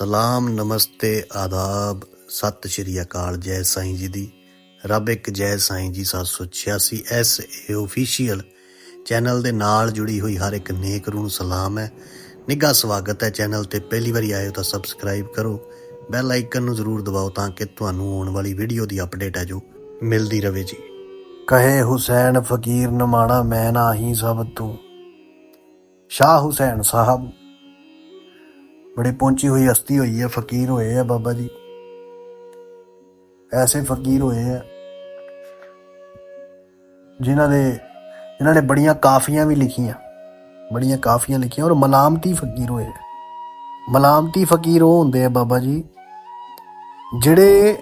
ਸਲਾਮ, ਨਮਸਤੇ, ਆਦਾਬ। ਸਤਿ ਸ਼੍ਰੀ ਅਕਾਲ, ਜੈ ਸਾਈਂ ਜੀ ਦੀ। ਰੱਬ ਇੱਕ ਜੈ ਸਾਈਂ ਜੀ 786 ਐਸ ਏ ਅਫੀਸ਼ੀਅਲ ਚੈਨਲ ਦੇ ਨਾਲ ਜੁੜੀ ਹੋਈ ਹਰ ਇੱਕ ਨੇਕ ਰੂਹ ਨੂੰ ਸਲਾਮ ਹੈ। ਨਿੱਘਾ ਸਵਾਗਤ ਹੈ ਚੈਨਲ ਤੇ। ਪਹਿਲੀ ਵਾਰੀ ਆਏ ਹੋ ਤਾਂ ਸਬਸਕ੍ਰਾਈਬ ਕਰੋ। ਬੈਲ ਆਈਕਨ ਨੂੰ ਜ਼ਰੂਰ ਦਬਾਓ ਤਾਂ ਕਿ ਤੁਹਾਨੂੰ ਆਉਣ ਵਾਲੀ ਵੀਡੀਓ ਦੀ ਅਪਡੇਟ ਹੈ ਜੋ ਮਿਲਦੀ ਰਹੇ ਜੀ। ਕਹੇ ਹੁਸੈਨ, ਫਕੀਰ, ਨਮਾਣਾ, ਮੈਂ ਨਾ ਹੀ ਸਭ ਤੂੰ। ਸ਼ਾਹ ਹੁਸੈਨ ਸਾਹਿਬ ਬੜੇ ਪਹੁੰਚੀ ਹੋਈ, ਹਸਤੀ ਹੋਈ ਹੈ ਫਕੀਰ ਹੋਏ ਆ ਬਾਬਾ ਜੀ। ਐਸੇ ਫਕੀਰ ਹੋਏ ਆ, ਜਿਨ੍ਹਾਂ ਦੇ ਇਹਨਾਂ ਨੇ ਬੜੀਆਂ ਕਾਫੀਆਂ ਵੀ ਲਿਖੀਆਂ, ਬੜੀਆਂ ਕਾਫੀਆਂ ਲਿਖੀਆਂ, ਔਰ ਮਲਾਮਤੀ ਫਕੀਰ ਹੋਏ ਮਲਾਮਤੀ ਫਕੀਰ ਉਹ ਹੁੰਦੇ ਆ ਬਾਬਾ ਜੀ, ਜਿਹੜੇ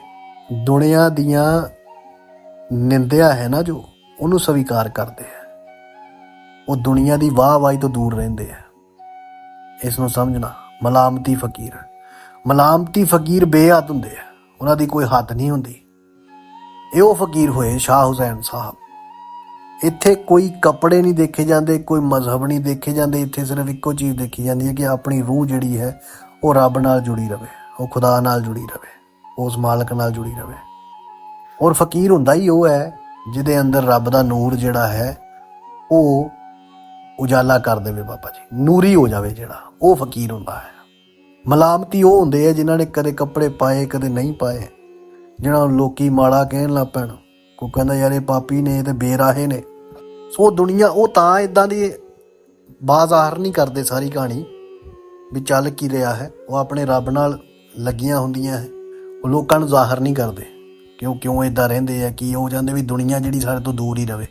ਦੁਨੀਆ ਦੀਆਂ ਨਿੰਦਿਆ ਹੈ ਨਾ ਜੋ, ਉਹਨੂੰ ਸਵੀਕਾਰ ਕਰਦੇ ਆ। ਉਹ ਦੁਨੀਆ ਦੀ ਵਾਹ ਵਾਹੀ ਤੋਂ ਦੂਰ ਰਹਿੰਦੇ ਆ। ਇਸ ਨੂੰ ਸਮਝਣਾ। ਮਲਾਮਤੀ ਫਕੀਰ। ਮਲਾਮਤੀ ਫਕੀਰ ਬੇਹੱਦ ਹੁੰਦੇ ਆ। ਉਹਨਾਂ ਦੀ ਕੋਈ ਹੱਦ ਨਹੀਂ ਹੁੰਦੀ। ਇਹ ਉਹ ਫਕੀਰ ਹੋਏ ਸ਼ਾਹ ਹੁਸੈਨ ਸਾਹਿਬ। ਇੱਥੇ ਕੋਈ ਕੱਪੜੇ ਨਹੀਂ ਦੇਖੇ ਜਾਂਦੇ, ਕੋਈ ਮਜ਼ਹਬ ਨਹੀਂ ਦੇਖੇ ਜਾਂਦੇ। ਇੱਥੇ ਸਿਰਫ ਇੱਕੋ ਚੀਜ਼ ਦੇਖੀ ਜਾਂਦੀ ਹੈ ਕਿ ਆਪਣੀ ਰੂਹ ਜਿਹੜੀ ਹੈ, ਉਹ ਰੱਬ ਨਾਲ ਜੁੜੀ ਰਵੇ। ਉਹ ਖੁਦਾ ਨਾਲ ਜੁੜੀ ਰਵੇ। ਉਸ ਮਾਲਕ ਨਾਲ ਜੁੜੀ ਰਵੇ। ਔਰ ਫਕੀਰ ਹੁੰਦਾ ਹੀ ਉਹ ਹੈ, ਜਿਹਦੇ ਅੰਦਰ ਰੱਬ ਦਾ ਨੂਰ ਜਿਹੜਾ ਹੈ, ਉਹ ਉਜਾਲਾ ਕਰ ਦੇਵੇ ਬਾਬਾ ਜੀ। ਨੂਰੀ ਹੋ ਜਾਵੇ ਜਿਹੜਾ, ਉਹ ਫਕੀਰ ਹੁੰਦਾ ਹੈ। ਮਲਾਮਤੀ ਉਹ ਹੁੰਦੇ ਆ ਜਿਨ੍ਹਾਂ ਨੇ ਕਦੇ ਕੱਪੜੇ ਪਾਏ, ਕਦੇ ਨਹੀਂ ਪਾਏ। ਜਿਹਨਾਂ ਨੂੰ ਲੋਕੀ ਮਾੜਾ ਕਹਿਣ ਲੱਗ ਪੈਣ। ਕੋ ਕਹਿੰਦਾ, ਯਾਰ ਇਹ ਪਾਪੀ ਨੇ, ਇਹ ਤੇ ਬੇਰਾਹੇ ਨੇ। ਸੋ ਦੁਨੀਆ ਉਹ ਤਾਂ ਇਦਾਂ ਦੀ ਬਾਜ਼ਾਰ ਨਹੀਂ ਕਰਦੇ ਸਾਰੀ ਕਹਾਣੀ ਵੀ ਚੱਲ ਕੀ ਰਿਹਾ ਹੈ। ਉਹ ਆਪਣੇ ਰੱਬ ਨਾਲ ਲੱਗੀਆਂ ਹੁੰਦੀਆਂ ਹੈ। ਉਹ ਲੋਕਾਂ ਨੂੰ ਜ਼ਾਹਰ ਨਹੀਂ ਕਰਦੇ। ਕਿਉਂ ਕਿਉਂ ਇਦਾਂ ਰਹਿੰਦੇ ਆ, ਕਿ ਉਹ ਜਾਂਦੇ ਵੀ ਦੁਨੀਆ ਜਿਹੜੀ ਸਾਡੇ ਤੋਂ ਦੂਰ ਹੀ ਰਵੇ।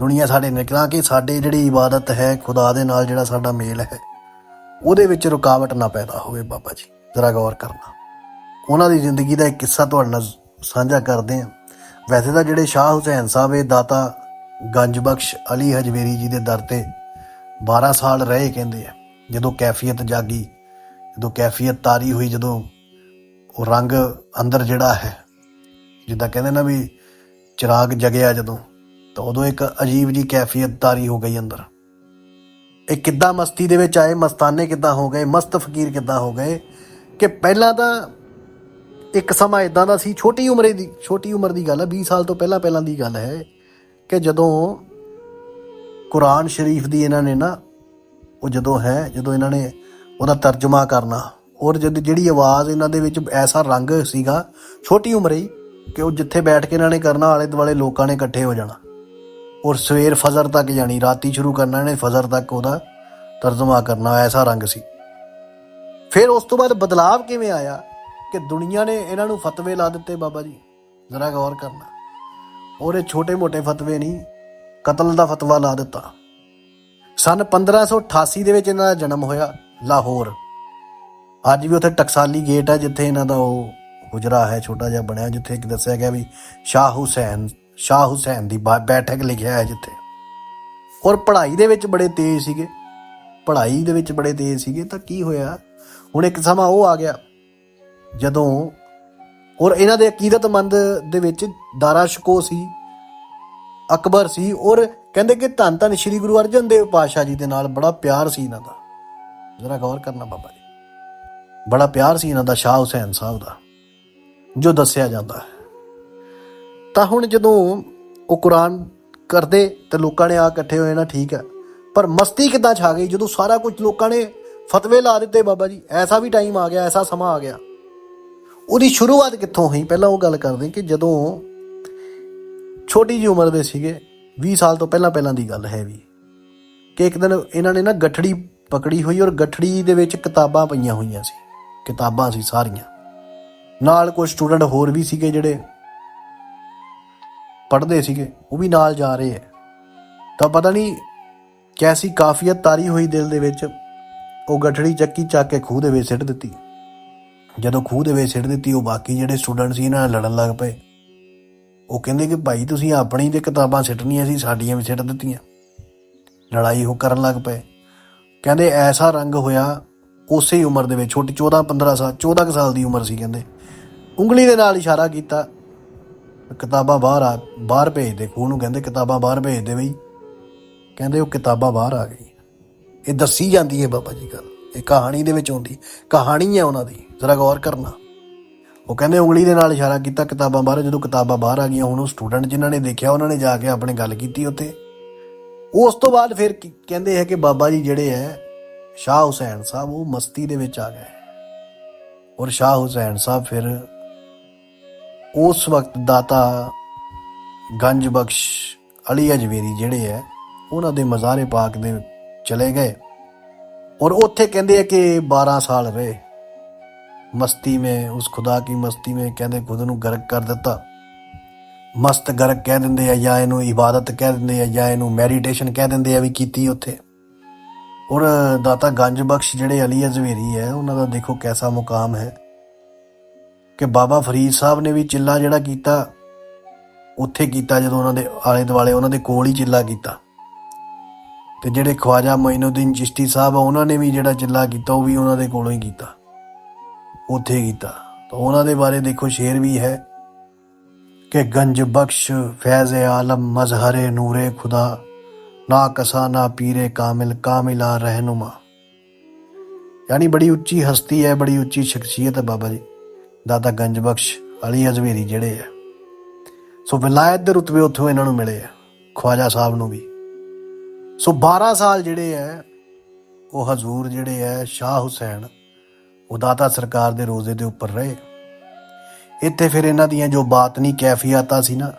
ਦੁਨੀਆ ਸਾਡੇ ਨਿਕਲਾਂ ਕਿ ਸਾਡੇ ਜਿਹੜੀ ਇਬਾਦਤ ਹੈ, ਖੁਦਾ ਦੇ ਨਾਲ ਜਿਹੜਾ ਸਾਡਾ ਮੇਲ ਹੈ, ਉਹਦੇ ਵਿੱਚ ਰੁਕਾਵਟ ਨਾ ਪੈਦਾ ਹੋਵੇ ਬਾਬਾ ਜੀ। ਜ਼ਰਾ ਗੌਰ ਕਰਨਾ। ਉਹਨਾਂ ਦੀ ਜ਼ਿੰਦਗੀ ਦਾ ਇੱਕ ਕਿੱਸਾ ਤੁਹਾਡੇ ਨਾਲ ਸਾਂਝਾ ਕਰਦੇ ਹਾਂ। ਵੈਸੇ ਤਾਂ ਜਿਹੜੇ ਸ਼ਾਹ ਹੁਸੈਨ ਸਾਹਿਬ, ਇਹ ਦਾਤਾ ਗੰਜਬਖਸ਼ ਅਲੀ ਹਜਵੇਰੀ ਜੀ ਦੇ ਦਰ ਤੇ 12 ਸਾਲ ਰਹੇ ਕਹਿੰਦੇ ਆ। ਜਦੋਂ ਕੈਫੀਅਤ ਜਾਗੀ, ਜਦੋਂ ਕੈਫੀਅਤ ਤਾਰੀ ਹੋਈ, ਜਦੋਂ ਉਹ ਰੰਗ ਅੰਦਰ ਜਿਹੜਾ ਹੈ, ਜਿੱਦਾਂ ਕਹਿੰਦੇ ਨਾ ਵੀ ਚਿਰਾਗ ਜਗਿਆ ਜਦੋਂ। ਤਾਂ ਉਦੋਂ ਇੱਕ ਅਜੀਬ ਜੀ ਕੈਫੀਅਤ ਤਾਰੀ ਹੋ ਗਈ ਅੰਦਰ। ਇਹ ਕਿੱਦਾਂ ਮਸਤੀ ਦੇ ਵਿੱਚ ਆਏ, ਮਸਤਾਨੇ ਕਿੱਦਾਂ ਹੋ ਗਏ, ਮਸਤ ਫਕੀਰ ਕਿੱਦਾਂ ਹੋ ਗਏ, ਕਿ ਪਹਿਲਾਂ ਤਾਂ ਇੱਕ ਸਮਾਂ ਇਦਾਂ ਦਾ ਸੀ, ਛੋਟੀ ਉਮਰੇ ਦੀ, ਛੋਟੀ ਉਮਰ ਦੀ ਗੱਲ ਹੈ 20 ਸਾਲ ਤੋਂ ਪਹਿਲਾਂ ਪਹਿਲਾਂ ਦੀ ਗੱਲ ਹੈ ਕਿ ਜਦੋਂ ਕੁਰਾਨ ਸ਼ਰੀਫ ਦੀ ਇਹਨਾਂ ਨੇ ਨਾ, ਉਹ ਜਦੋਂ ਹੈ, ਜਦੋਂ ਇਹਨਾਂ ਨੇ ਉਹਦਾ ਤਰਜਮਾ ਕਰਨਾ, ਔਰ ਜਦ ਜਿਹੜੀ ਆਵਾਜ਼ ਇਹਨਾਂ ਦੇ ਵਿੱਚ ਐਸਾ ਰੰਗ ਸੀਗਾ, ਛੋਟੀ ਉਮਰੇ ਹੀ, ਕਿ ਉਹ ਜਿੱਥੇ ਬੈਠ ਕੇ ਇਹਨਾਂ ਨੇ ਕਰਨਾ ਆਲੇ ਦੁਆਲੇ ਲੋਕਾਂ ਨੇ ਇਕੱਠੇ ਹੋ ਜਾਣਾ। ਔਰ ਸਵੇਰ ਫਜਰ ਤੱਕ ਜਾਣੀ, ਰਾਤੀ ਸ਼ੁਰੂ ਕਰਨਾ, ਇਹਨੇ ਫਜਰ ਤੱਕ ਉਹਦਾ ਤਰਜਮਾ ਕਰਨਾ, ਐਸਾ ਰੰਗ ਸੀ। ਫਿਰ ਉਸ ਤੋਂ ਬਾਅਦ ਬਦਲਾਵ ਕਿਵੇਂ ਆਇਆ ਕਿ ਦੁਨੀਆ ਨੇ ਇਹਨਾਂ ਨੂੰ ਫਤਵੇ ਲਾ ਦਿੱਤੇ ਬਾਬਾ ਜੀ? ਜ਼ਰਾ ਗੌਰ ਕਰਨਾ। ਔਰ ਇਹ ਛੋਟੇ-ਮੋਟੇ ਫਤਵੇ ਨਹੀਂ, ਕਤਲ ਦਾ ਫਤਵਾ ਲਾ ਦਿੱਤਾ। ਸਨ 1588 ਦੇ ਵਿੱਚ ਇਹਨਾਂ ਦਾ ਜਨਮ ਹੋਇਆ, ਲਾਹੌਰ। ਅੱਜ ਵੀ ਉੱਥੇ ਟਕਸਾਲੀ ਗੇਟ ਹੈ ਜਿੱਥੇ ਇਹਨਾਂ ਦਾ ਉਹ ਗੁਜਰਾ ਹੈ, ਛੋਟਾ ਜਿਹਾ ਬਣਿਆ, ਜਿੱਥੇ ਇੱਕ ਦੱਸਿਆ ਗਿਆ ਵੀ ਸ਼ਾਹ ਹੁਸੈਨ ਸ਼ਾਹ ਹੁਸੈਨ ਦੀ ਬਾ- ਬੈਠਕ ਲਿਖਿਆ ਹੈ ਜਿੱਥੇ। ਔਰ ਪੜ੍ਹਾਈ ਦੇ ਵਿੱਚ ਬੜੇ ਤੇਜ਼ ਸੀਗੇ। ਪੜ੍ਹਾਈ ਦੇ ਵਿੱਚ ਬੜੇ ਤੇਜ਼ ਸੀਗੇ, ਤਾਂ ਕੀ ਹੋਇਆ? ਹੁਣ ਇੱਕ ਸਮਾਂ ਉਹ ਆ ਗਿਆ, ਜਦੋਂ ਔਰ ਇਹਨਾਂ ਦੇ ਅਕੀਦਤਮੰਦ ਦੇ ਵਿੱਚ ਦਾਰਾ ਸ਼ਕੋ ਸੀ, ਅਕਬਰ ਸੀ, ਔਰ ਕਹਿੰਦੇ ਕਿ ਧੰਨ ਧੰਨ ਸ੍ਰੀ ਗੁਰੂ ਅਰਜਨ ਦੇਵ ਪਾਤਸ਼ਾਹ ਜੀ ਦੇ ਨਾਲ ਬੜਾ ਪਿਆਰ ਸੀ ਇਹਨਾਂ ਦਾ। ਜ਼ਰਾ ਗੌਰ ਕਰਨਾ ਬਾਬਾ ਜੀ। ਬੜਾ ਪਿਆਰ ਸੀ ਇਹਨਾਂ ਦਾ, ਸ਼ਾਹ ਹੁਸੈਨ ਸਾਹਿਬ ਦਾ, ਜੋ ਦੱਸਿਆ ਜਾਂਦਾ ਹੈ। ਤਾਂ ਹੁਣ ਜਦੋਂ ਉਹ ਕੁਰਾਨ ਕਰਦੇ ਤੇ ਲੋਕਾਂ ਨੇ ਆ ਇਕੱਠੇ ਹੋਏ ਨਾ ਠੀਕ ਹੈ। ਪਰ ਮਸਤੀ ਕਿੱਦਾਂ ਛਾ ਗਈ? ਜਦੋਂ ਸਾਰਾ ਕੁਝ ਲੋਕਾਂ ਨੇ ਫਤਵੇ ਲਾ ਦਿੱਤੇ ਬਾਬਾ ਜੀ, ਐਸਾ ਵੀ ਟਾਈਮ ਆ ਗਿਆ, ਐਸਾ ਸਮਾਂ ਆ ਗਿਆ। ਉਹਦੀ ਸ਼ੁਰੂਆਤ ਕਿੱਥੋਂ ਹੋਈ? ਪਹਿਲਾਂ ਉਹ ਗੱਲ ਕਰਦੇ ਕਿ ਜਦੋਂ ਛੋਟੀ ਜਿਹੀ ਉਮਰ ਦੇ ਸੀਗੇ 20 ਸਾਲ ਤੋਂ ਪਹਿਲਾਂ ਪਹਿਲਾਂ ਦੀ ਗੱਲ ਹੈ ਵੀ। ਕਿ ਇੱਕ ਦਿਨ ਇਹਨਾਂ ਨੇ ਨਾ ਗੱਠੜੀ ਪਕੜੀ ਹੋਈ ਔਰ ਗੱਠੜੀ ਦੇ ਵਿੱਚ ਕਿਤਾਬਾਂ ਪਈਆਂ ਹੋਈਆਂ ਸੀ। ਕਿਤਾਬਾਂ ਸੀ ਸਾਰੀਆਂ। ਨਾਲ ਕੁਝ ਸਟੂਡੈਂਟ ਹੋਰ ਵੀ ਸੀਗੇ ਜਿਹੜੇ ਪੜ੍ਹਦੇ ਸੀਗੇ, ਉਹ ਵੀ ਨਾਲ ਜਾ ਰਹੇ ਹੈ। ਤਾਂ ਪਤਾ ਨਹੀਂ ਕੈਸੀ ਕਾਫੀਅਤ ਤਾਰੀ ਹੋਈ ਦਿਲ ਦੇ ਵਿੱਚ, ਉਹ ਗੱਠੜੀ ਚੱਕੀ ਚੱਕ ਕੇ ਖੂਹ ਦੇ ਵਿੱਚ ਸਿੱਟ ਦਿੱਤੀ। ਜਦੋਂ ਖੂਹ ਦੇ ਵਿੱਚ ਸਿੱਟ ਦਿੱਤੀ, ਉਹ ਬਾਕੀ ਜਿਹੜੇ ਸਟੂਡੈਂਟ ਸੀ ਇਹਨਾਂ ਨਾਲ ਲੜਨ ਲੱਗ ਪਏ। ਉਹ ਕਹਿੰਦੇ ਕਿ ਭਾਈ ਤੁਸੀਂ ਆਪਣੀ ਤੇ ਕਿਤਾਬਾਂ ਸਿੱਟਣੀਆਂ ਸੀ, ਸਾਡੀਆਂ ਵੀ ਸਿੱਟ ਦਿੱਤੀਆਂ। ਲੜਾਈ ਉਹ ਕਰਨ ਲੱਗ ਪਏ। ਕਹਿੰਦੇ ਐਸਾ ਰੰਗ ਹੋਇਆ, ਉਸੇ ਉਮਰ ਦੇ ਵਿੱਚ, ਛੋਟੀ 14 15 ਸਾਲ 14 ਕੁ ਸਾਲ ਦੀ ਉਮਰ ਸੀ ਕਹਿੰਦੇ। ਉਂਗਲੀ ਦੇ ਨਾਲ ਇਸ਼ਾਰਾ ਕੀਤਾ ਕਿਤਾਬਾਂ ਬਾਹਰ ਆ ਬਾਹਰ ਭੇਜ ਦੇ, ਖੂਹ ਨੂੰ ਕਹਿੰਦੇ ਕਿਤਾਬਾਂ ਬਾਹਰ ਭੇਜ ਦੇ ਬਈ। ਕਹਿੰਦੇ ਉਹ ਕਿਤਾਬਾਂ ਬਾਹਰ ਆ ਗਈ। ਇਹ ਦੱਸੀ ਜਾਂਦੀ ਹੈ ਬਾਬਾ ਜੀ ਗੱਲ। ਇਹ ਕਹਾਣੀ ਦੇ ਵਿੱਚ ਆਉਂਦੀ। ਕਹਾਣੀ ਹੈ ਉਹਨਾਂ ਦੀ। ਜ਼ਰਾ ਗੌਰ ਕਰਨਾ। ਉਹ ਕਹਿੰਦੇ ਉਂਗਲੀ ਦੇ ਨਾਲ ਇਸ਼ਾਰਾ ਕੀਤਾ ਕਿਤਾਬਾਂ ਬਾਹਰ। ਜਦੋਂ ਕਿਤਾਬਾਂ ਬਾਹਰ ਆ ਗਈਆਂ, ਹੁਣ ਉਹ ਸਟੂਡੈਂਟ ਜਿਨ੍ਹਾਂ ਨੇ ਦੇਖਿਆ, ਉਹਨਾਂ ਨੇ ਜਾ ਕੇ ਆਪਣੇ ਗੱਲ ਕੀਤੀ ਉੱਥੇ। ਉਸ ਤੋਂ ਬਾਅਦ ਫਿਰ ਕੀ- ਕਹਿੰਦੇ ਹੈ ਕਿ ਬਾਬਾ ਜੀ ਜਿਹੜੇ ਹੈ, ਸ਼ਾਹ ਹੁਸੈਨ ਸਾਹਿਬ, ਉਹ ਮਸਤੀ ਦੇ ਵਿੱਚ ਆ ਗਏ। ਔਰ ਸ਼ਾਹ ਹੁਸੈਨ ਸਾਹਿਬ ਫਿਰ ਉਸ ਵਕਤ ਦਾਤਾ ਗੰਜ ਬਖਸ਼ ਅਲੀ ਅਜਵੇਰੀ ਜਿਹੜੇ ਹੈ, ਉਹਨਾਂ ਦੇ ਮਜ਼ਾਰੇ ਪਾਕ ਦੇ ਚਲੇ ਗਏ। ਔਰ ਉੱਥੇ ਕਹਿੰਦੇ ਆ ਕਿ 12 ਸਾਲ ਰਹੇ। ਮਸਤੀ में ਉਸ ਖੁਦਾ ਕੀ ਮਸਤੀ में ਕਹਿੰਦੇ ਖੁਦ ਨੂੰ ਗਰਕ ਕਰ ਦਿੱਤਾ। ਮਸਤ ਗਰਕ ਕਹਿ ਦਿੰਦੇ ਆ ਜਾਂ ਇਹਨੂੰ ਇਬਾਦਤ ਕਹਿ ਦਿੰਦੇ ਆ ਜਾਂ ਇਹਨੂੰ ਮੈਡੀਟੇਸ਼ਨ ਕਹਿ ਦਿੰਦੇ ਆ ਵੀ ਕੀਤੀ ਉੱਥੇ। ਔਰ ਦਾਤਾ ਗੰਜ ਬਖਸ਼ ਜਿਹੜੇ ਅਲੀ ਅਜ਼ਵੇਰੀ ਹੈ, ਉਹਨਾਂ ਦਾ ਦੇਖੋ ਕੈਸਾ ਮੁਕਾਮ ਹੈ। ਕਿ ਬਾਬਾ ਫਰੀਦ ਸਾਹਿਬ ਨੇ ਵੀ ਚਿੱਲਾ ਜਿਹੜਾ ਕੀਤਾ, ਉੱਥੇ ਕੀਤਾ ਜਦੋਂ ਉਹਨਾਂ ਦੇ ਆਲੇ ਦੁਆਲੇ ਉਹਨਾਂ ਦੇ ਕੋਲ ਹੀ ਚਿੱਲਾ ਕੀਤਾ। ਤੇ ਜਿਹੜੇ ਖਵਾਜਾ ਮਈਨੁਦੀਨ ਚਿਸ਼ਤੀ ਸਾਹਿਬ ਆ, ਉਹਨਾਂ ਨੇ ਵੀ ਜਿਹੜਾ ਚਿੱਲਾ ਕੀਤਾ, ਉਹ ਵੀ ਉਹਨਾਂ ਦੇ ਕੋਲੋਂ ਹੀ ਕੀਤਾ। ਉੱਥੇ ਕੀਤਾ। ਤਾਂ ਉਹਨਾਂ ਦੇ ਬਾਰੇ ਦੇਖੋ, ਸ਼ੇਰ ਵੀ ਹੈ ਕਿ ਗੰਜ ਬਖਸ਼ ਫੈਜ਼ ਆਲਮ, ਮਜ਼ਹਰੇ ਨੂਰ ਖੁਦਾ, ਨਾ ਕਸਾ ਨਾ ਪੀਰੇ ਕਾਮਿਲ, ਕਾਮਿਲਾ ਰਹਿਨੁਮਾ। ਯਾਨੀ ਬੜੀ ਉੱਚੀ ਹਸਤੀ ਹੈ, ਬੜੀ ਉੱਚੀ ਸ਼ਖਸੀਅਤ ਹੈ ਬਾਬਾ ਜੀ। ਦਾਦਾ ਗੰਜਬਖਸ਼ ਅਲੀ ਅਜ਼ਵੇਰੀ ਜਿਹੜੇ ਆ। ਸੋ ਵਿਲਾਇਤ ਦੇ ਰੁਤਬੇ ਉੱਥੋਂ ਇਹਨਾਂ ਨੂੰ ਮਿਲੇ ਆ, ਖਵਾਜਾ ਸਾਹਿਬ ਨੂੰ ਵੀ। ਸੋ 12 ਸਾਲ ਜਿਹੜੇ ਹੈ ਉਹ ਹਜ਼ੂਰ ਜਿਹੜੇ ਹੈ ਸ਼ਾਹ ਹੁਸੈਨ, ਉਹ ਦਾਤਾ ਸਰਕਾਰ ਦੇ ਰੋਜ਼ੇ ਦੇ ਉੱਪਰ ਰਹੇ। ਇੱਥੇ ਫਿਰ ਇਹਨਾਂ ਦੀਆਂ ਜੋ ਬਾਤਨੀ ਕੈਫੀਅਤਾਂ ਸੀ ਨਾ,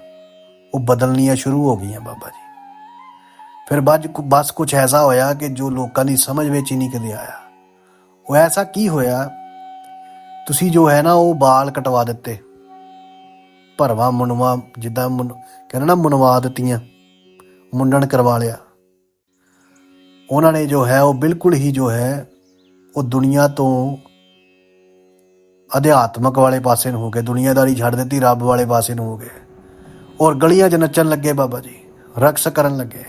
ਉਹ ਬਦਲਣੀਆਂ ਸ਼ੁਰੂ ਹੋ ਗਈਆਂ ਬਾਬਾ ਜੀ। ਫਿਰ ਬਾਜ ਬਸ ਕੁਝ ਐਸਾ ਹੋਇਆ ਕਿ ਜੋ ਲੋਕਾਂ ਦੀ ਸਮਝ ਵਿੱਚ ਹੀ ਨਹੀਂ ਕਦੇ ਆਇਆ। ਉਹ ਐਸਾ ਕੀ ਹੋਇਆ ਤੁਸੀਂ ਜੋ ਹੈ ਨਾ ਉਹ ਬਾਲ ਕਟਵਾ ਦਿੱਤੇ। ਭਰਵਾ, ਮੁੰਨਵਾ, ਜਿੱਦਾਂ ਮੁੰਨ- ਕਹਿੰਦੇ ਨਾ ਮੁੰਨਵਾ ਦਿੱਤੀਆਂ ਮੁੰਡਣ ਕਰਵਾ ਲਿਆ। ਉਹਨਾਂ ਨੇ ਜੋ ਹੈ ਉਹ ਬਿਲਕੁਲ ਹੀ ਜੋ ਹੈ ਉਹ ਦੁਨੀਆ ਤੋਂ ਅਧਿਆਤਮਕ ਵਾਲੇ ਪਾਸੇ ਨੂੰ ਹੋ ਗਏ। ਦੁਨੀਆਦਾਰੀ ਛੱਡ ਦਿੱਤੀ, ਰੱਬ ਵਾਲੇ ਪਾਸੇ ਨੂੰ ਹੋ ਗਏ। ਔਰ ਗਲੀਆਂ 'ਚ ਨੱਚਣ ਲੱਗੇ ਬਾਬਾ ਜੀ, ਰਕਸ ਕਰਨ ਲੱਗੇ।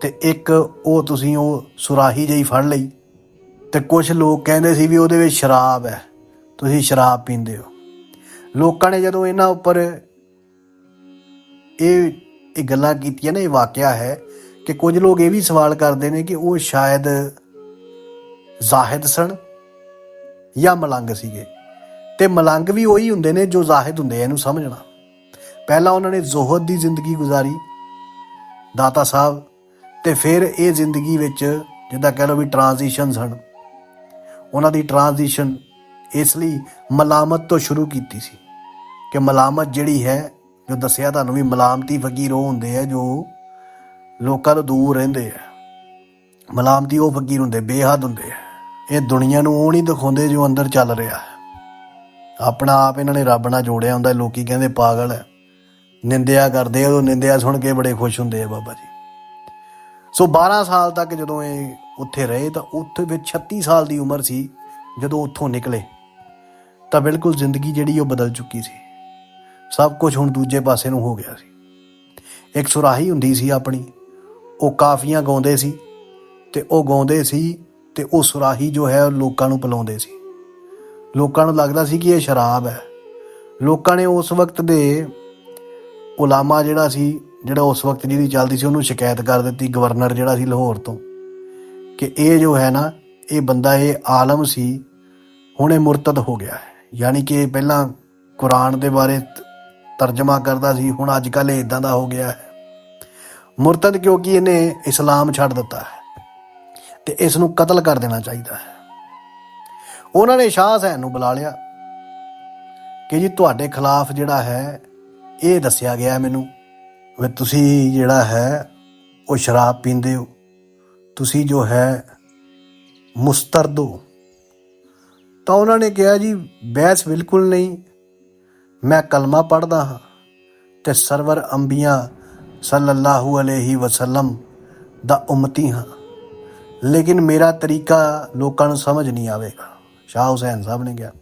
ਤੇ ਇੱਕ ਉਹ ਤੁਸੀਂ ਉਹ ਸੁਰਾਹੀ ਜਿਹੀ ਫੜ ਲਈ ਤੇ ਕੁਝ ਲੋਕ ਕਹਿੰਦੇ ਸੀ ਵੀ ਉਹਦੇ ਵਿੱਚ ਸ਼ਰਾਬ ਹੈ। ਤੁਸੀਂ ਸ਼ਰਾਬ ਪੀਂਦੇ ਹੋ। ਲੋਕਾਂ ਨੇ ਜਦੋਂ ਇਹਨਾਂ ਉੱਪਰ ਇਹ ਇਹ ਗੱਲਾਂ ਕੀਤੀਆਂ ਨਾ, ਇਹ ਵਾਕਿਆ ਹੈ ਕਿ ਕੁਝ ਲੋਕ ਇਹ ਵੀ ਸਵਾਲ ਕਰਦੇ ਨੇ ਕਿ ਉਹ ਸ਼ਾਇਦ ਜ਼ਾਹਿਦ ਸਨ ਜਾਂ ਮਲੰਗ ਸੀਗੇ। ਤੇ ਮਲੰਗ ਵੀ ਉਹੀ ਹੁੰਦੇ ਨੇ ਜੋ ਜ਼ਾਹਿਦ ਹੁੰਦੇ ਆ, ਇਹਨੂੰ ਸਮਝਣਾ। ਪਹਿਲਾਂ ਉਹਨਾਂ ਨੇ ਜ਼ੋਹਦ ਦੀ ਜ਼ਿੰਦਗੀ ਗੁਜ਼ਾਰੀ, ਦਾਤਾ ਸਾਹਿਬ, ਤੇ ਫਿਰ ਇਹ ਜ਼ਿੰਦਗੀ ਵਿੱਚ ਜਿੱਦਾਂ ਕਹਿ ਲਓ ਵੀ ਟ੍ਰਾਂਜੀਸ਼ਨ ਹਨ ਉਹਨਾਂ ਦੀ ਟ੍ਰਾਂਜੀਸ਼ਨ ਇਸ ਲਈ ਮਲਾਮਤ ਤੋਂ ਸ਼ੁਰੂ ਕੀਤੀ ਸੀ ਕਿ ਮਲਾਮਤ ਜਿਹੜੀ ਹੈ, ਜੋ ਦੱਸਿਆ ਤੁਹਾਨੂੰ ਵੀ ਮਲਾਮਤੀ ਫਕੀਰ ਉਹ ਹੁੰਦੇ ਆ ਜੋ ਲੋਕਾਂ ਤੋਂ ਦੂਰ ਰਹਿੰਦੇ ਆ। ਮਲਾਮਤੀ ਉਹ ਫਕੀਰ ਹੁੰਦੇ, ਬੇਹੱਦ ਹੁੰਦੇ ਆ। ਇਹ ਦੁਨੀਆ ਨੂੰ ਉਹ ਨਹੀਂ ਦਿਖਾਉਂਦੇ ਜੋ ਅੰਦਰ ਚੱਲ ਰਿਹਾ ਹੈ। ਆਪਣਾ ਆਪ ਇਹਨਾਂ ਨੇ ਰੱਬ ਨਾਲ ਜੋੜਿਆ ਹੁੰਦਾ, ਲੋਕੀ ਕਹਿੰਦੇ ਪਾਗਲ ਹੈ। ਨਿੰਦਿਆ ਕਰਦੇ ਉਹ ਨਿੰਦਿਆ ਸੁਣ ਕੇ ਬੜੇ ਖੁਸ਼ ਹੁੰਦੇ ਆ ਬਾਬਾ ਜੀ। ਸੋ 12 ਸਾਲ ਤੱਕ ਜਦੋਂ ਇਹ ਉੱਥੇ ਰਹੇ ਤਾਂ ਉੱਥੇ ਵਿੱਚ 36 ਸਾਲ ਦੀ ਉਮਰ ਸੀ ਜਦੋਂ ਉੱਥੋਂ ਨਿਕਲੇ। ਤਾਂ ਬਿਲਕੁਲ ਜ਼ਿੰਦਗੀ ਜਿਹੜੀ ਉਹ ਬਦਲ ਚੁੱਕੀ ਸੀ। ਸਭ ਕੁਝ ਹੁਣ ਦੂਜੇ ਪਾਸੇ ਨੂੰ ਹੋ ਗਿਆ ਸੀ। ਇੱਕ ਸੁਰਾਹੀ ਹੁੰਦੀ ਸੀ ਆਪਣੀ, ਉਹ ਕਾਫੀਆਂ ਗਾਉਂਦੇ ਸੀ ਤੇ ਉਹ ਗਾਉਂਦੇ ਸੀ ਤੇ ਉਹ ਸੁਰਾਹੀ ਜੋ ਹੈ ਉਹ ਲੋਕਾਂ ਨੂੰ ਪਿਲਾਉਂਦੇ ਸੀ। ਲੋਕਾਂ ਨੂੰ ਲੱਗਦਾ ਸੀ ਕਿ ਇਹ ਸ਼ਰਾਬ ਹੈ। ਲੋਕਾਂ ਨੇ ਉਸ ਵਕਤ ਦੇ ਉਲਾਮਾ ਜਿਹੜਾ ਸੀ ਜਿਹੜਾ ਉਸ ਵਕਤ ਜਿਹਦੀ ਚੱਲਦੀ ਸੀ, ਉਹਨੂੰ ਸ਼ਿਕਾਇਤ ਕਰ ਦਿੱਤੀ ਗਵਰਨਰ ਜਿਹੜਾ ਸੀ ਲਾਹੌਰ ਤੋਂ ਕਿ ਇਹ ਜੋ ਹੈ ਨਾ, ਇਹ ਬੰਦਾ, ਇਹ ਆਲਮ ਸੀ, ਹੁਣ ਇਹ ਮੁਰਤਦ ਹੋ ਗਿਆ ਹੈ। ਯਾਨੀ ਕਿ ਇਹ ਪਹਿਲਾਂ ਕੁਰਾਨ ਦੇ ਬਾਰੇ ਤਰਜਮਾ ਕਰਦਾ ਸੀ, ਹੁਣ ਅੱਜ ਕੱਲ੍ਹ ਇਹ ਇਦਾਂ ਦਾ ਹੋ ਗਿਆ ਹੈ। ਮੁਰਤਦ ਕਿਉਂਕਿ ਇਹਨੇ ਇਸਲਾਮ ਛੱਡ ਦਿੱਤਾ ਹੈ ਤੇ ਇਸ ਨੂੰ ਕਤਲ ਕਰ ਦੇਣਾ ਚਾਹੀਦਾ ਹੈ। ਉਹਨਾਂ ਨੇ ਸ਼ਾਹ ਹੁਸੈਨ ਨੂੰ ਬੁਲਾ ਲਿਆ ਕਿ ਜੀ ਤੁਹਾਡੇ ਖਿਲਾਫ ਜਿਹੜਾ ਹੈ, ਇਹ ਦੱਸਿਆ ਗਿਆ ਮੈਨੂੰ। ਵੀ ਤੁਸੀਂ ਜਿਹੜਾ ਹੈ, ਉਹ ਸ਼ਰਾਬ ਪੀਂਦੇ ਹੋ। ਤੁਸੀਂ ਜੋ ਹੈ, ਮੁਸਤਰਦ ਹੋ। ਤਾਂ ਉਹਨਾਂ ਨੇ ਕਿਹਾ ਜੀ, ਬਹਿਸ ਬਿਲਕੁਲ ਨਹੀਂ। ਮੈਂ ਕਲਮਾ ਪੜ੍ਹਦਾ ਹਾਂ ਤੇ ਸਰਵਰ ਅੰਬੀਆਂ ਸੱਲੱਲਾਹੂ ਅਲੈਹਿ ਵਸੱਲਮ ਦਾ ਉਮਤੀ ਹਾਂ। ਲੇਕਿਨ ਮੇਰਾ ਤਰੀਕਾ ਲੋਕਾਂ ਨੂੰ ਸਮਝ ਨਹੀਂ ਆਵੇਗਾ, ਸ਼ਾਹ ਹੁਸੈਨ ਸਾਹਿਬ ਨੇ ਕਿਹਾ।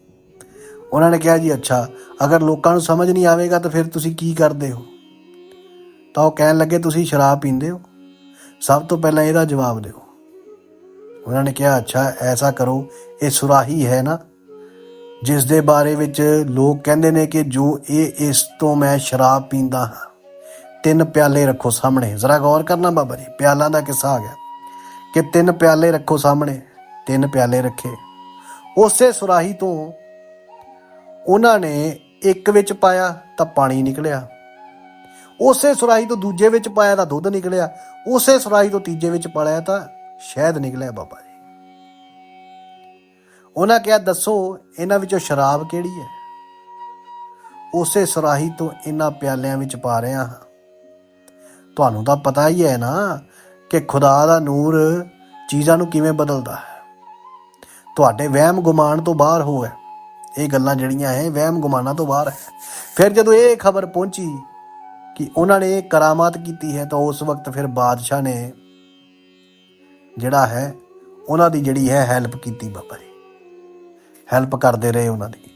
ਉਹਨਾਂ ਨੇ ਕਿਹਾ ਜੀ, ਅੱਛਾ, ਅਗਰ ਲੋਕਾਂ ਨੂੰ ਸਮਝ ਨਹੀਂ ਆਵੇਗਾ ਤਾਂ ਫਿਰ ਤੁਸੀਂ ਕੀ ਕਰਦੇ ਹੋ? ਤਾਂ ਉਹ ਕਹਿਣ ਲੱਗੇ, ਤੁਸੀਂ ਸ਼ਰਾਬ ਪੀਂਦੇ ਹੋ? ਸਭ ਤੋਂ ਪਹਿਲਾਂ ਇਹਦਾ ਜਵਾਬ ਦਿਓ। ਉਹਨਾਂ ਨੇ ਕਿਹਾ, ਅੱਛਾ, ਐਸਾ ਕਰੋ, ਇਹ ਸੁਰਾਹੀ ਹੈ ਨਾ? ਜਿਸ ਦੇ ਬਾਰੇ ਵਿੱਚ ਲੋਕ ਕਹਿੰਦੇ ਨੇ ਕਿ ਜੋ ਇਹ, ਇਸ ਤੋਂ ਮੈਂ ਸ਼ਰਾਬ ਪੀਂਦਾ ਹਾਂ। ਤਿੰਨ ਪਿਆਲੇ ਰੱਖੋ ਸਾਹਮਣੇ। ਜ਼ਰਾ ਗੌਰ ਕਰਨਾ ਬਾਬਾ ਜੀ, ਪਿਆਲਾਂ ਦਾ ਕਿੱਸਾ ਆ ਗਿਆ। ਕਿ ਤਿੰਨ ਪਿਆਲੇ ਰੱਖੋ ਸਾਹਮਣੇ, ਤਿੰਨ ਪਿਆਲੇ ਰੱਖੇ। ਉਸੇ ਸੁਰਾਹੀ ਤੋਂ ਉਹਨਾਂ ਨੇ ਇੱਕ ਵਿੱਚ ਪਾਇਆ ਤਾਂ ਪਾਣੀ ਨਿਕਲਿਆ। ਉਸੇ ਸੁਰਾਹੀ ਤੋਂ ਦੂਜੇ ਵਿੱਚ ਪਾਇਆ ਤਾਂ ਦੁੱਧ ਨਿਕਲਿਆ, ਉਸੇ ਸੁਰਾਹੀ ਤੋਂ ਤੀਜੇ ਵਿੱਚ ਪਾਇਆ ਤਾਂ ਸ਼ਹਿਦ ਨਿਕਲਿਆ ਬਾਬਾ ਜੀ। ਉਹਨਾਂ ਕਿਹਾ, ਦੱਸੋ, ਇਹਨਾਂ ਵਿੱਚੋਂ ਸ਼ਰਾਬ ਕਿਹੜੀ ਹੈ? ਉਸੇ ਸੁਰਾਹੀ ਤੋਂ ਇਹਨਾਂ ਪਿਆਲਿਆਂ ਵਿੱਚ ਪਾ ਰਿਹਾ ਹਾਂ। ਤੁਹਾਨੂੰ ਤਾਂ ਪਤਾ ਹੀ ਹੈ ਨਾ ਕਿ ਖੁਦਾ ਦਾ ਨੂਰ ਚੀਜ਼ਾਂ ਨੂੰ ਕਿਵੇਂ ਬਦਲਦਾ ਹੈ। ਤੁਹਾਡੇ ਵਹਿਮ ਗੁਮਾਨ ਤੋਂ ਬਾਹਰ ਹੋ ਹੈ ਇਹ ਗੱਲਾਂ ਜਿਹੜੀਆਂ ਹੈ, ਵਹਿਮ ਗੁਮਾਨਾਂ ਤੋਂ ਬਾਹਰ ਹੈ। ਫਿਰ ਜਦੋਂ ਇਹ ਖਬਰ ਪਹੁੰਚੀ ਕਿ ਉਹਨਾਂ ਨੇ ਇਹ ਕਰਾਮਾਤ ਕੀਤੀ ਹੈ ਤਾਂ ਉਸ ਵਕਤ ਫਿਰ ਬਾਦਸ਼ਾਹ ਨੇ ਜਿਹੜਾ ਹੈ, ਉਹਨਾਂ ਦੀ ਜਿਹੜੀ ਹੈ ਹੈਲਪ ਕੀਤੀ ਬਾਬਾ ਜੀ। ਹੈਲਪ ਕਰਦੇ ਰਹੇ ਉਹਨਾਂ ਦੀ।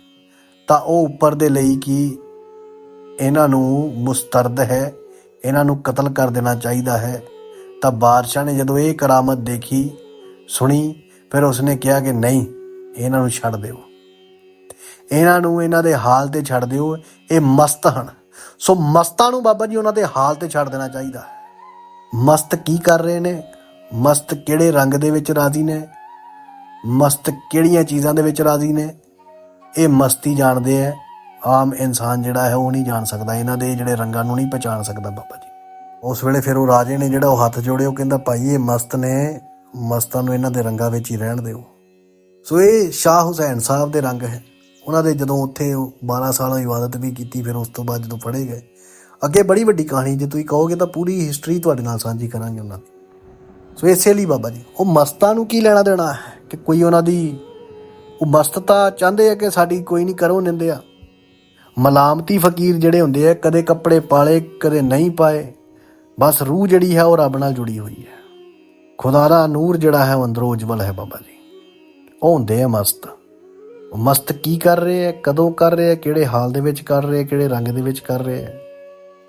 ਤਾਂ ਉਹ ਉੱਪਰ ਦੇ ਲਈ ਕਿ ਇਹਨਾਂ ਨੂੰ ਮੁਸਤਰਦ ਹੈ, ਇਹਨਾਂ ਨੂੰ ਕਤਲ ਕਰ ਦੇਣਾ ਚਾਹੀਦਾ ਹੈ। ਤਾਂ ਬਾਦਸ਼ਾਹ ਨੇ ਜਦੋਂ ਇਹ ਕਰਾਮਤ ਦੇਖੀ, ਸੁਣੀ, ਫਿਰ ਉਸਨੇ ਕਿਹਾ ਕਿ ਨਹੀਂ, ਇਹਨਾਂ ਨੂੰ ਛੱਡ ਦਿਓ। ਇਹਨਾਂ ਨੂੰ ਇਹਨਾਂ ਦੇ ਹਾਲ ਤੇ ਛੱਡ ਦਿਓ, ਇਹ ਮਸਤ ਹਨ। ਸੋ ਮਸਤਾਂ ਨੂੰ ਬਾਬਾ ਜੀ ਉਹਨਾਂ ਦੇ ਹਾਲ ਤੇ ਛੱਡ ਦੇਣਾ ਚਾਹੀਦਾ। ਹੈ ਮਸਤ ਕੀ ਕਰ ਰਹੇ ਨੇ? ਮਸਤ ਕਿਹੜੇ ਰੰਗ ਦੇ ਵਿੱਚ ਰਾਜ਼ੀ ਨੇ? ਮਸਤ ਕਿਹੜੀਆਂ ਚੀਜ਼ਾਂ ਦੇ ਵਿੱਚ ਰਾਜ਼ੀ ਨੇ? ਇਹ ਮਸਤੀ ਜਾਣਦੇ ਹੈ ਆਮ ਇਨਸਾਨ ਜਿਹੜਾ ਹੈ ਉਹ ਨਹੀਂ ਜਾਣ ਸਕਦਾ। ਇਹਨਾਂ ਦੇ ਜਿਹੜੇ ਰੰਗਾਂ ਨੂੰ ਨਹੀਂ ਪਛਾਣ ਸਕਦਾ ਬਾਬਾ ਜੀ। ਉਸ ਵੇਲੇ ਫਿਰ ਉਹ ਰਾਜੇ ਨੇ ਜਿਹੜਾ ਉਹ ਹੱਥ ਜੋੜੇ ਉਹ ਕਹਿੰਦਾ, ਭਾਈ, ਇਹ ਮਸਤ ਨੇ। ਮਸਤਾਂ ਨੂੰ ਇਹਨਾਂ ਦੇ ਰੰਗਾਂ ਵਿੱਚ ਹੀ ਰਹਿਣ ਦਿਓ। ਸੋ ਇਹ ਸ਼ਾਹ ਹੁਸੈਨ ਸਾਹਿਬ ਦੇ ਰੰਗ ਹੈ। ਉਹਨਾਂ ਦੇ ਜਦੋਂ ਉੱਥੇ ਉਹ 12 ਸਾਲਾਂ ਇਬਾਦਤ ਵੀ ਕੀਤੀ, ਫਿਰ ਉਸ ਤੋਂ ਬਾਅਦ ਜਦੋਂ ਫੜੇ ਗਏ। ਅੱਗੇ ਬੜੀ ਵੱਡੀ ਕਹਾਣੀ, ਜੇ ਤੁਸੀਂ ਕਹੋਗੇ ਤਾਂ ਪੂਰੀ ਹਿਸਟਰੀ ਤੁਹਾਡੇ ਨਾਲ ਸਾਂਝੀ ਕਰਾਂਗੇ ਉਹਨਾਂ ਦੀ। ਸੋ ਇਸੇ ਲਈ ਬਾਬਾ ਜੀ, ਉਹ ਮਸਤਾਂ ਨੂੰ ਕੀ ਲੈਣਾ ਦੇਣਾ ਹੈ? ਕਿ ਕੋਈ ਉਹਨਾਂ ਦੀ ਉਹ ਮਸਤਤਾ ਚਾਹੁੰਦੇ ਆ ਕਿ ਸਾਡੀ ਕੋਈ ਨਹੀਂ ਕਰੋ ਨਿੰਦੇ ਆ। ਮਲਾਮਤੀ ਫਕੀਰ ਜਿਹੜੇ ਹੁੰਦੇ ਆ, ਕਦੇ ਕੱਪੜੇ ਪਾਲੇ, ਕਦੇ ਨਹੀਂ ਪਾਏ, ਬਸ ਰੂਹ ਜਿਹੜੀ ਹੈ ਉਹ ਰੱਬ ਨਾਲ ਜੁੜੀ ਹੋਈ ਹੈ। ਖੁਦਾ ਦਾ ਨੂਰ ਜਿਹੜਾ ਹੈ ਉਹ ਅੰਦਰੋਂ ਉਜਵਲ ਹੈ ਬਾਬਾ ਜੀ। ਉਹ ਹੁੰਦੇ ਆ ਮਸਤ। ਮਸਤ ਕੀ ਕਰ ਰਹੇ ਹੈ? ਕਦੋਂ ਕਰ ਰਹੇ ਹੈ? ਕਿਹੜੇ ਹਾਲ ਦੇ ਵਿੱਚ ਕਰ ਰਹੇ ਆ ਕਿਹੜੇ ਰੰਗ ਦੇ ਵਿੱਚ ਕਰ ਰਹੇ ਹੈ?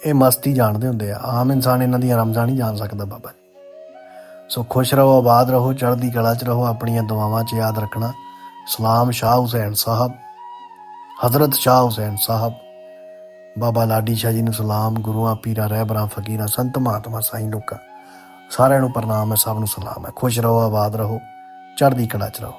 ਇਹ ਮਸਤੀ ਜਾਣਦੇ ਹੁੰਦੇ ਆ। ਆਮ ਇਨਸਾਨ ਇਹਨਾਂ ਦੀਆਂ ਰਮਜ਼ਾਂ ਨਹੀਂ ਜਾਣ ਸਕਦਾ ਬਾਬਾ ਜੀ। ਸੋ ਖੁਸ਼ ਰਹੋ, ਆਬਾਦ ਰਹੋ, ਚੜ੍ਹਦੀ ਕਲਾ 'ਚ ਰਹੋ, ਆਪਣੀਆਂ ਦੁਆਵਾਂ 'ਚ ਯਾਦ ਰੱਖਣਾ। ਸਲਾਮ ਸ਼ਾਹ ਹੁਸੈਨ ਸਾਹਿਬ, ਹਜ਼ਰਤ ਸ਼ਾਹ ਹੁਸੈਨ ਸਾਹਿਬ। ਬਾਬਾ ਲਾਡੀ ਸ਼ਾਹ ਜੀ ਨੂੰ ਸਲਾਮ, ਗੁਰੂਆਂ, ਪੀਰਾਂ, ਰਹਿਬਰਾਂ, ਫਕੀਰਾਂ, ਸੰਤ ਮਹਾਤਮਾ, ਸਾਈਂ ਲੋਕਾਂ। ਸਾਰਿਆਂ ਨੂੰ ਪ੍ਰਣਾਮ ਹੈ, ਸਭ ਨੂੰ ਸਲਾਮ ਹੈ। ਖੁਸ਼ ਰਹੋ, ਆਬਾਦ ਰਹੋ, ਚੜ੍ਹਦੀ ਕਲਾ 'ਚ ਰਹੋ।